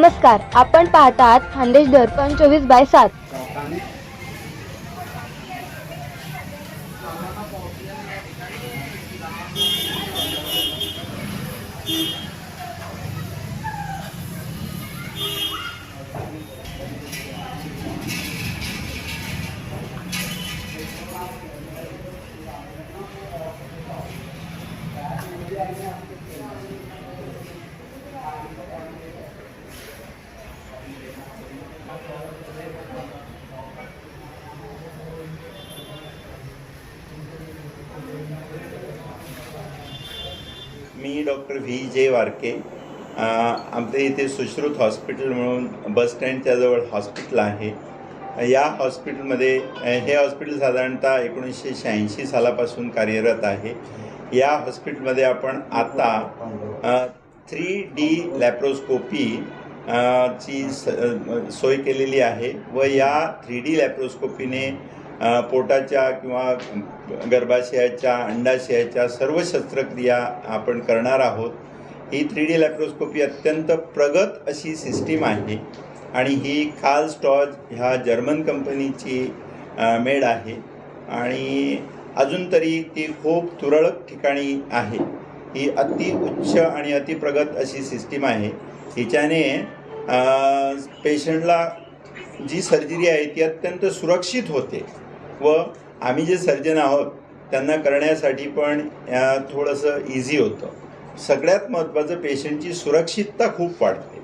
नमस्कार आपण पाहतात खानदेश दर्पण चोवीस बाय सात. मी डॉक्टर व्ही जे वारके आमच्या इथे सुश्रुत हॉस्पिटल म्हणून बस स्टँडच्या जवळ हॉस्पिटल आहे. या हॉस्पिटलमध्ये हे हॉस्पिटल साधारणतः एकोणीसशे शहाऐंशी सालापासून कार्यरत आहे. या हॉस्पिटलमध्ये आपण आता थ्री डी लॅप्रोस्कोपी ची स सोय केलेली आहे व या थ्री डी लॅप्रोस्कोपीने पोटाच्या किंवा गर्भाशयाच्या अंडाशयाच्या सर्व शस्त्रक्रिया आपण करणार आहोत. ही थ्री डी लॅप्रोस्कोपी अत्यंत प्रगत अशी सिस्टीम आहे आणि ही खाल स्टॉज ह्या जर्मन कंपनीची मेड आहे. आणि अजून तरी ती खूप तुरळक ठिकाणी आहे. ही अति उच्च आणि अतिप्रगत अशी सिस्टीम आहे. हिच्याने पेशंटला जी सर्जरी आहे ती अत्यंत सुरक्षित होते. व आम्ही जे सर्जन आहोत त्यांना करण्यासाठी पण थोडंसं इझी होतं. सगळ्यात महत्त्वाचं पेशंटची सुरक्षितता खूप वाढते.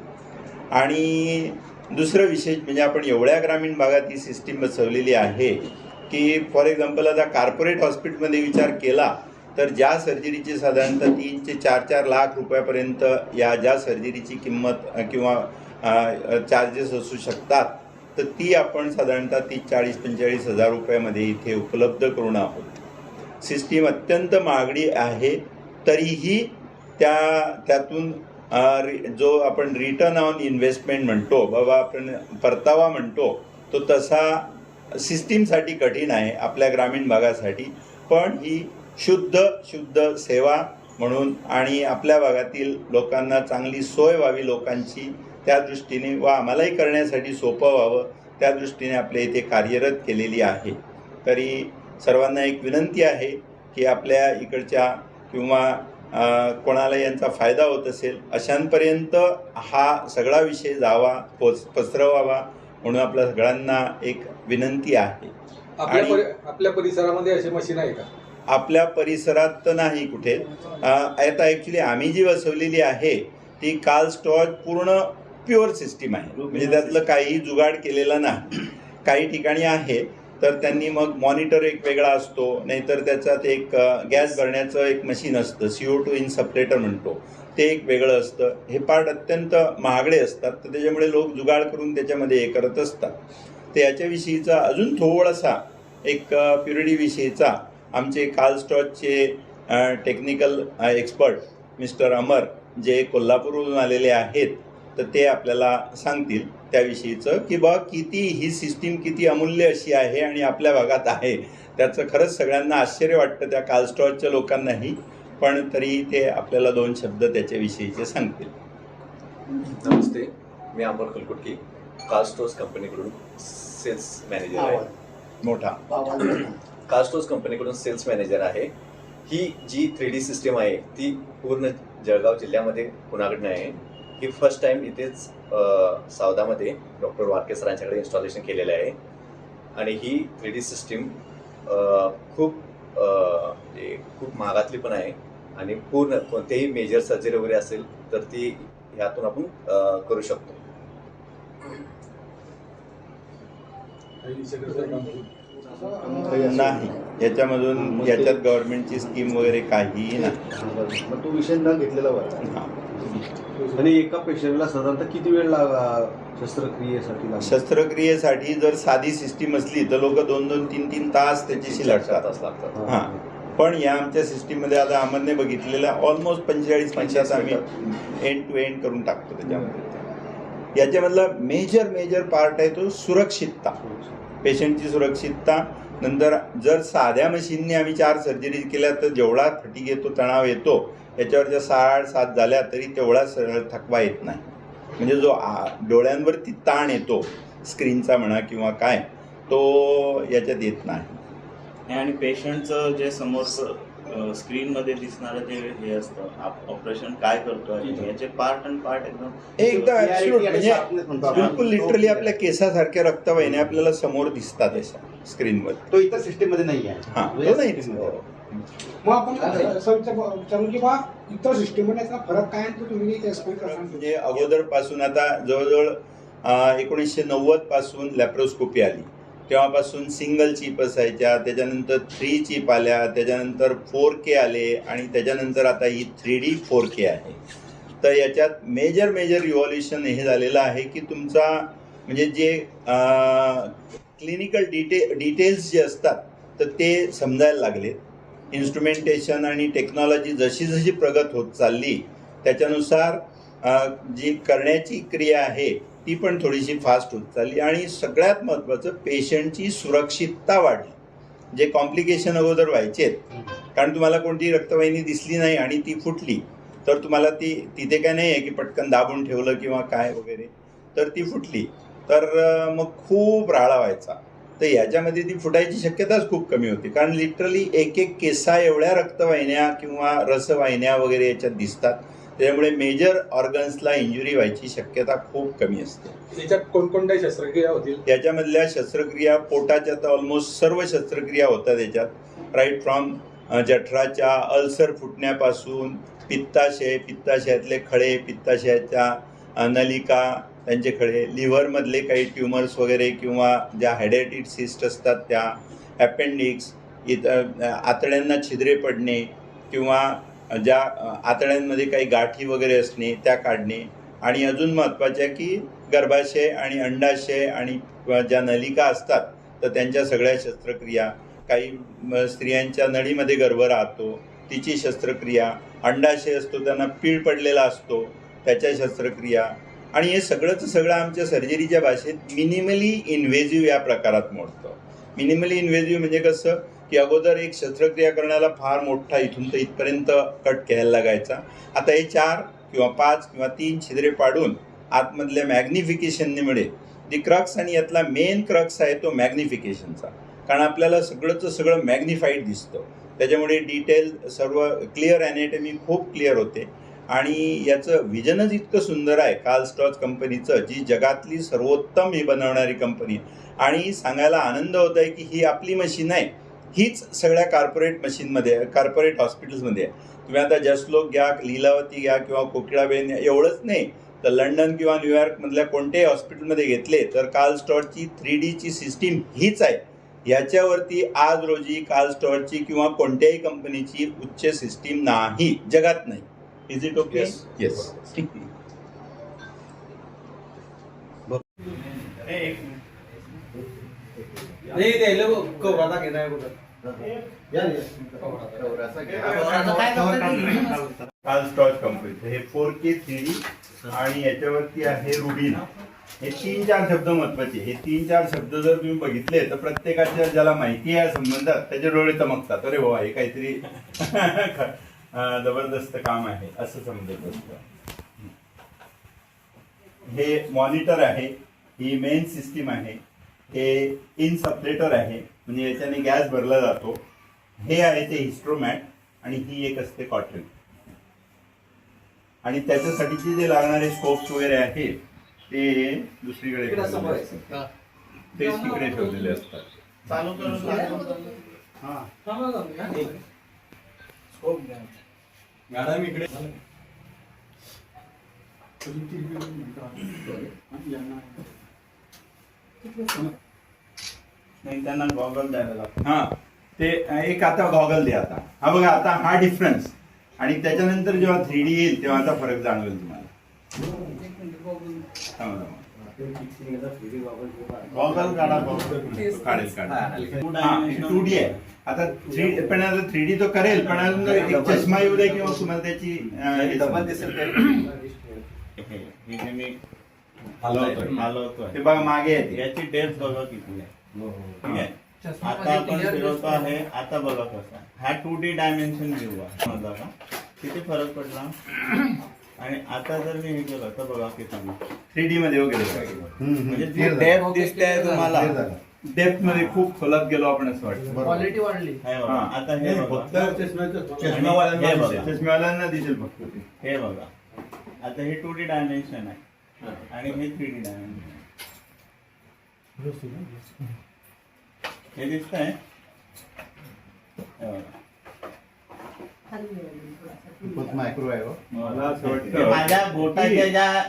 आणि दुसरं विशेष म्हणजे आपण एवढ्या ग्रामीण भागात ही सिस्टीम बसवलेली आहे की फॉर एक्झाम्पल आता कार्पोरेट हॉस्पिटलमध्ये विचार केला तर ज्या सर्जरीची साधारणतः तीन ते चार चार लाख रुपयापर्यंत या ज्या सर्जरीची किंमत किंवा चार्जेस असू शकतात तर ती आपण साधारणतः तीस चाळीस पंचेचाळीस हजार रुपयामध्ये इथे उपलब्ध करून आहोत. सिस्टीम अत्यंत महागडी आहे तरीही त्या त्यातून रि- जो आपण रिटर्न ऑन इन्व्हेस्टमेंट म्हणतो बाबा आपण परतावा म्हणतो तो तसा सिस्टीमसाठी कठीण आहे आपल्या ग्रामीण भागासाठी. पण ही शुद्ध शुद्ध सेवा म्हणून आणि आपल्या भागातील लोकांना चांगली सोय व्हावी लोकांची त्या दृष्टीने व आम्हालाही करण्यासाठी सोपं व्हावं. त्या दृष्टीने आपल्या इथे कार्यरत केलेली आहे. तरी सर्वांना एक विनंती आहे की आपल्या इकडच्या किंवा कोणाला यांचा फायदा होत असेल अशांपर्यंत हा सगळा विषय जावा पोच पसरवावा म्हणून आपल्या सगळ्यांना एक विनंती आहे. आणि- आपल्या परिसरामध्ये अशी मशीन आहे का? आपल्या परिसरात तर नाही कुठे. आता ॲक्च्युली आम्ही जी बसवलेली आहे ती काल स्टॉज पूर्ण प्युअर सिस्टीम आहे. म्हणजे त्यातलं काही जुगाड केलेला नाही. काही ठिकाणी आहे तर त्यांनी मग मॉनिटर एक वेगळा असतो. नाहीतर त्याच्यात एक गॅस भरण्याचं एक मशीन असतं. C O two in separator म्हणतो. ते एक वेगळं असतं. हे पार्ट अत्यंत महागडे असतात. तर त्याच्यामुळे लोक जुगाड करून त्याच्यामध्ये हे करत असतात. तर याच्याविषयीचा अजून थोडासा एक प्युरिटीविषयीचा आमचे काल स्टॉचचे टेक्निकल एक्सपर्ट मिस्टर अमर जे कोल्हापूरहून आलेले आहेत तर ते आपल्याला सांगतील त्याविषयीचं की बा किती ही सिस्टीम किती अमूल्य अशी आहे आणि आपल्या भागात आहे. त्याचं खरंच सगळ्यांना आश्चर्य वाटतं त्या काल स्टॉचच्या लोकांनाही पण तरी ते आपल्याला दोन शब्द त्याच्याविषयीचे सांगतील. नमस्ते मी अमर खलकुटकी कास्टोस कंपनीकडून सेल्स मॅनेजर आहे. मोठा. कास्टोस कंपनीकडून सेल्स मॅनेजर आहे. ही जी थ्री डी सिस्टीम आहे ती पूर्ण जळगाव जिल्ह्यामध्ये कुणाकडनं आहे? ही फर्स्ट टाइम इथेच सावदामध्ये डॉक्टर वारके सरांच्याकडे इन्स्टॉलेशन केलेलं आहे. आणि ही थ्री डी सिस्टीम खूप म्हणजे खूप महागातली पण आहे. आणि पूर्ण कोणतेही मेजर सर्जरी वगैरे असेल तर ती ह्यातून आपण करू शकतो. नाही. याच्यामधून याच्यात गव्हर्नमेंटची स्कीम वगैरे काहीही नाही. मग तो विषय न घेतलेला बरा हा. आणि एका पेशंटला साधारणतः किती वेळ लागा शस्त्रक्रियेसाठी? शस्त्रक्रियेसाठी जर साधी सिस्टीम असली तर लोक दोन दोन तीन तीन तास त्याच्याशी लढतात लागतात. हां. पण या आमच्या सिस्टीममध्ये आता अमरने बघितलेल्या ऑलमोस्ट पंचेचाळीस मिनिटात आम्ही एंड टू एंड करून टाकतो त्याच्यामध्ये. याच्यामधला मेजर मेजर पार्ट आहे तो सुरक्षितता. पेशंटची सुरक्षितता. नंतर जर साध्या मशीनने आम्ही चार सर्जरी केल्या तर जेवढा थटीक येतो तणाव येतो याच्यावरच्या सहा सात झाल्या तरी तेवढा सरळ थकवा येत नाही. म्हणजे जो आ- डोळ्यांवरती ताण येतो स्क्रीनचा म्हणा किंवा काय तो याच्यात येत नाही. आणि पेशंटचं जे समोरचं स्क्रीनमध्ये दिसणारं जे हे असतं ऑपरेशन काय करतोय याचे पार्ट अँड पार्ट एकदम म्हणजे. बिलकुल लिटरली आपल्या केसासारख्या रक्तवाहिन्या आपल्याला समोर दिसतात स्क्रीनवर तो इतर सिस्टीममध्ये नाही आहे हा तो नाही. मग आपण असं विचार- की बा इतर सिस्टीममध्ये यातला फरक काय तो तुम्ही ते एक्सप्लेन करा म्हणजे अगोदरपासून आता जवळजवळ एकोणीसशे नव्वदपासून लॅप्रोस्कोपी आली. तेव्हापासून सिंगल चिप असायच्या त्याच्यानंतर थ्री चिप आल्या त्याच्यानंतर फोर के आले आणि त्याच्यानंतर आता ही थ्री डी फोर के आहे. तर याच्यात मेजर मेजर रिव्हॉल्युशन हे झालेलं आहे की तुमचा म्हणजे जे क्लिनिकल डिटे डिटेल्स जे असतात तर ते समजायला लागले. इन्स्ट्रुमेंटेशन आणि टेक्नॉलॉजी जशी जशी प्रगत होत चालली त्याच्यानुसार जी करण्याची क्रिया आहे ती पण थोडीशी फास्ट होत चालली. आणि सगळ्यात महत्त्वाचं पेशंटची सुरक्षितता वाढली. जे कॉम्प्लिकेशन अगोदर व्हायचे कारण तुम्हाला कोणती रक्तवाहिनी दिसली नाही आणि ती फुटली तर तुम्हाला ती तिथे काय नाही आहे की पटकन दाबून ठेवलं किंवा काय वगैरे तर ती फुटली. तर मग खूप राळा व्हायचा. तर याच्यामध्ये ती फुटायची शक्यताच खूप कमी होती. कारण लिटरली एक एक केसा एवढ्या रक्तवाहिन्या किंवा रसवाहिन्या वगैरे याच्यात दिसतात. त्यामुळे मेजर ऑर्गन्सला इंजुरी व्हायची शक्यता खूप कमी असते. त्याच्यात कोणकोणत्या शस्त्रक्रिया होतील? याच्यामधल्या शस्त्रक्रिया पोटाच्या तर ऑलमोस्ट सर्व शस्त्रक्रिया होतात याच्यात राईट फ्रॉम जठराच्या अल्सर फुटण्यापासून पित्ताशय पित्ताशयातले खळे पित्ताशयाच्या नलिका त्यांचे खळे लिव्हरमधले काही ट्युमर्स वगैरे किंवा ज्या हायडायटिड सिस्ट असतात त्या अपेंडिक्स इथं आतड्यांना छिद्रे पडणे किंवा ज्या आतड्यांमध्ये काही गाठी वगैरे असणे त्या काढणे. आणि अजून महत्त्वाच्या की गर्भाशय आणि अंडाशय आणि ज्या नलिका असतात तर त्यांच्या सगळ्या शस्त्रक्रिया. काही स्त्रियांच्या नळीमध्ये गर्भ राहतो तिची शस्त्रक्रिया. अंडाशय असतो त्यांना पीळ पडलेला असतो त्याच्या शस्त्रक्रिया. आणि हे सगळंच सगळं आमच्या सर्जरीच्या भाषेत मिनिमली इन्व्हेजिव्ह या प्रकारात मोडतं. मिनिमली इन्व्हेजिव्ह म्हणजे कसं की अगोदर एक शस्त्रक्रिया करण्याला फार मोठा इथून तर इथपर्यंत कट घ्यायला लागायचा. आता हे चार किंवा पाच किंवा तीन छिद्रे पाडून आतमधल्या मॅग्निफिकेशनने मिळेल. क्रक्स आणि यातला मेन क्रक्स आहे तो मॅग्निफिकेशनचा कारण आपल्याला सगळंचं सगळं मॅग्निफाईड दिसतं. त्याच्यामुळे डिटेल सर्व क्लिअर ॲनेटमी खूप क्लिअर होते. आणि याचं विजनच इतकं सुंदर आहे कार्ल स्टॉच कंपनीचं जी जगातली सर्वोत्तम ही बनवणारी कंपनी आणि सांगायला आनंद होत आहे की ही आपली मशीन आहे. हीच सगळ्या कॉर्पोरेट मशीनमध्ये कॉर्पोरेट हॉस्पिटल्समध्ये आहे. तुम्ही आता जसलोक घ्या लीलावती घ्या किंवा कोकिळाबेन एवढंच नाही. तर लंडन किंवा न्यूयॉर्कमधल्या कोणत्याही हॉस्पिटलमध्ये घेतले तर कार्ल स्टॉटची थ्री डीची सिस्टीम हीच आहे. याच्यावरती आज रोजी कार्ल स्टॉटची किंवा कोणत्याही कंपनीची उच्च सिस्टीम नाही. जगात नाही. Is it okay. येस नाही द्यायला कार्ल स्टॉच कंपनीचं हे फोर के थ्री आणि याच्यावरती आहे रुबीन. हे तीन चार शब्द महत्त्वाचे. हे तीन चार शब्द जर तुम्ही बघितले तर प्रत्येकाच्या ज्याला माहिती आहे संबंधात त्याचे डोळे चमकतात. अरे बाबा हे काहीतरी जबरदस्त काम आहे असं समजत असतं. हे मॉनिटर आहे. ही मेन सिस्टीम आहे. हे इन सपरेटर आहे. म्हणजे याच्याने गॅस भरला जातो. हे आहे ते हिस्ट्रोमॅट आणि ही एक असते कॉटन. आणि त्याच्यासाठीचे जे लागणारे स्कोप्स वगैरे आहेत ते दुसरीकडे ठेवलेले असतात. तेच तिकडे ठेवलेले असतात. मॅडम इकडे. नाही त्यांना गॉगल द्यायला लागतो हा ते एक आता गॉगल द्या आता हा बघा आता हा डिफरन्स आणि त्याच्यानंतर जेव्हा थ्री डी येईल तेव्हा आता फरक जाणवेल तुम्हाला. गॉगल काढा गॉगल काढेल काढेल टू डी आहे आता थ्री पण आता थ्री डी तो करेल पण अजून एक चष्मा येऊ दे किंवा तुम्हाला त्याची हे डबल. दिसेल हे हे मी हलवतोय. हलवतोय. ते बघा मागे आहे ते. याची डेप्थ बघा किती आहे. ठीक आहे? चष्मा आता आपण फिरवतो. आहे आता बघा कसा हा टू डी डायमेन्शन व्ह्यू आहे. किती फरक पडला? आणि आता जर मी हे केलं तर बघा किती. थ्री डी मध्ये वगैरे. म्हणजे जी डेप्थ दिसते तुम्हाला डेप्थमध्ये खूप खोलात गेलो आपण असं वाटतं. क्वालिटी वाढली. हे हा. आता हे बघा. फक्त चष्मावाल्यांना हे दिसेल. फक्त. हे बघा. आता हे टू डी डायमेन्शन आहे. आणि हे थ्री डी डायमेन्शन हे हे. मायक्रो आहे मला असं हे वाटतं माझ्या बोटाच्या ज्या.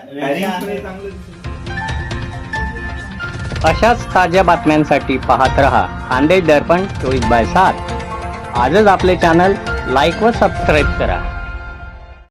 अशाच ताज्या बातम्यांसाठी पाहत रहा. खानदेश दर्पण चोवीस बाय सात. आजच आपले चॅनल लाईक व सबस्क्राईब करा.